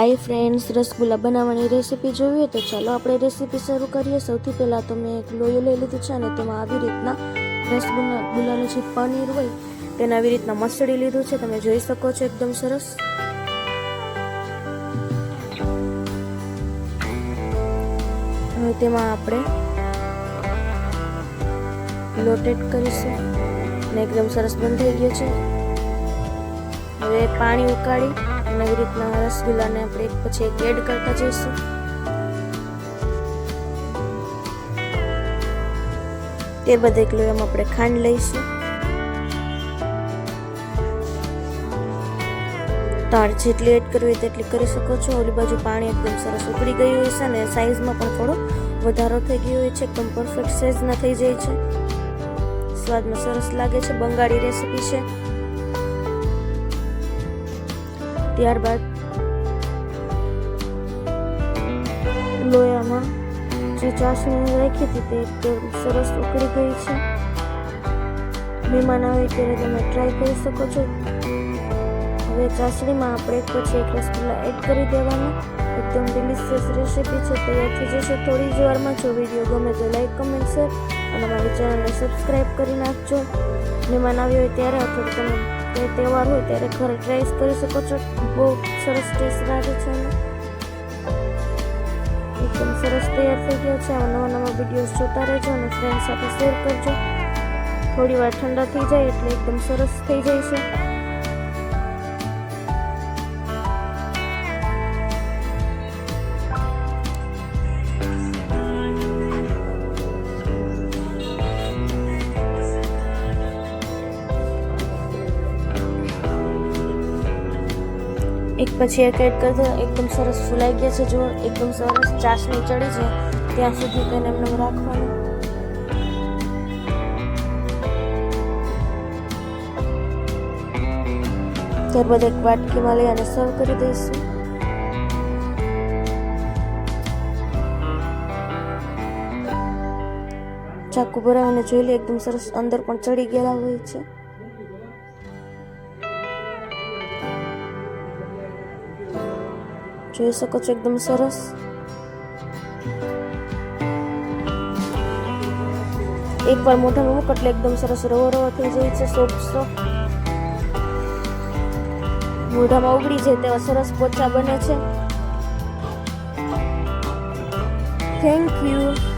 Hi friends rasgulla બનાવવાની recipe જોઈએ તો ચાલો આપણે રેસીપી શરૂ કરીએ. સૌથી પહેલાં તો મેં એક લોયો લઈ લીધું છે અને તેમાં આવી રીતના રસગુલ્લા ગુલાનું જે પનીર હોય તેને આવી રીતના મસળી લીધું છે. તમે જોઈ શકો છો એકદમ સરસ. હવે તેમાં આપણે લોટ એડ કરીશું. અને એકદમ સરસ બંધ થઈ ગયો છે. હવે પાણી ઉકાળી અને એવી રીતના રસગુલ્લાને આપણે એક પછી એક એડ કરતા જઈશું. તે બધે કિલો એમાં આપણે ખાંડ લઈશું. તાર જેટલી એડ કરવી હોય તેટલી કરી શકો છો. ઓલી બાજુ પાણી એકદમ સરસ ઉકળી ગયું હોય છે ને સાઈઝમાં પણ થોડો વધારો થઈ ગયો હોય છે. એકદમ પરફેક્ટ સાઈઝના થઈ જાય છે. સ્વાદમાં સરસ લાગે છે. બંગાળી રેસીપી છે. ત્યારબાદ લોયામાં જે ચાસણી રાખી હતી તે સરસ ઉકળી ગઈ છે. મહેમાન આવે ત્યારે તમે ટ્રાય કરી શકો છો. હવે ચાસણીમાં આપણે એક પછી એક રસગુલ્લા એડ કરી દેવાના. એકદમ ડિલિશિયસ રેસીપી છે. તૈયાર થઈ જશે થોડી જ વારમાં. જો વીડિયો ગમે તો લાઈક કમેન્ટ શેર અને મારી ચેનલને સબસ્ક્રાઈબ કરી નાખજો. મહેમાન આવ્યો હોય ત્યારે અથવા તમે કોઈ તહેવાર હોય ત્યારે ઘરે ટ્રેસ કરી શકો છો. બહુ સરસ ટેસ્ટ લાગે છે. એકદમ સરસ તૈયાર થઈ ગયો છે. આવા નવા નવા વિડીયોઝ જોતા રહેજો અને ફ્રેન્ડ સાથે શેર કરજો. થોડી વાર ઠંડા થઈ જાય એટલે એકદમ સરસ થઈ જાય છે. એક પછી એક એડ એકદમ સરસ ફૂલાઈ ગયા છે જો એકદમ સરસ ચાસણી ચડી છે. ત્યાં સુધી તેને એમને રાખવાનું. ત્યારબાદ એક વાટકીમાં લઈ અને સર્વ કરી દઈશું. ચાકુ ભરાવીને જોઈ લે, એકદમ સરસ અંદર પણ ચડી ગયેલા હોય છે. જોઈ શકો છો એકદમ સરસ એકવાર મોઢામાં મૂક એટલે એકદમ સરસ રવો રવો થઈ જાય છે સોફ્ટ સોફ્ટ મોઢામાં ઉગડી જાય તેવા સરસ પોચા બને છે થેન્ક યુ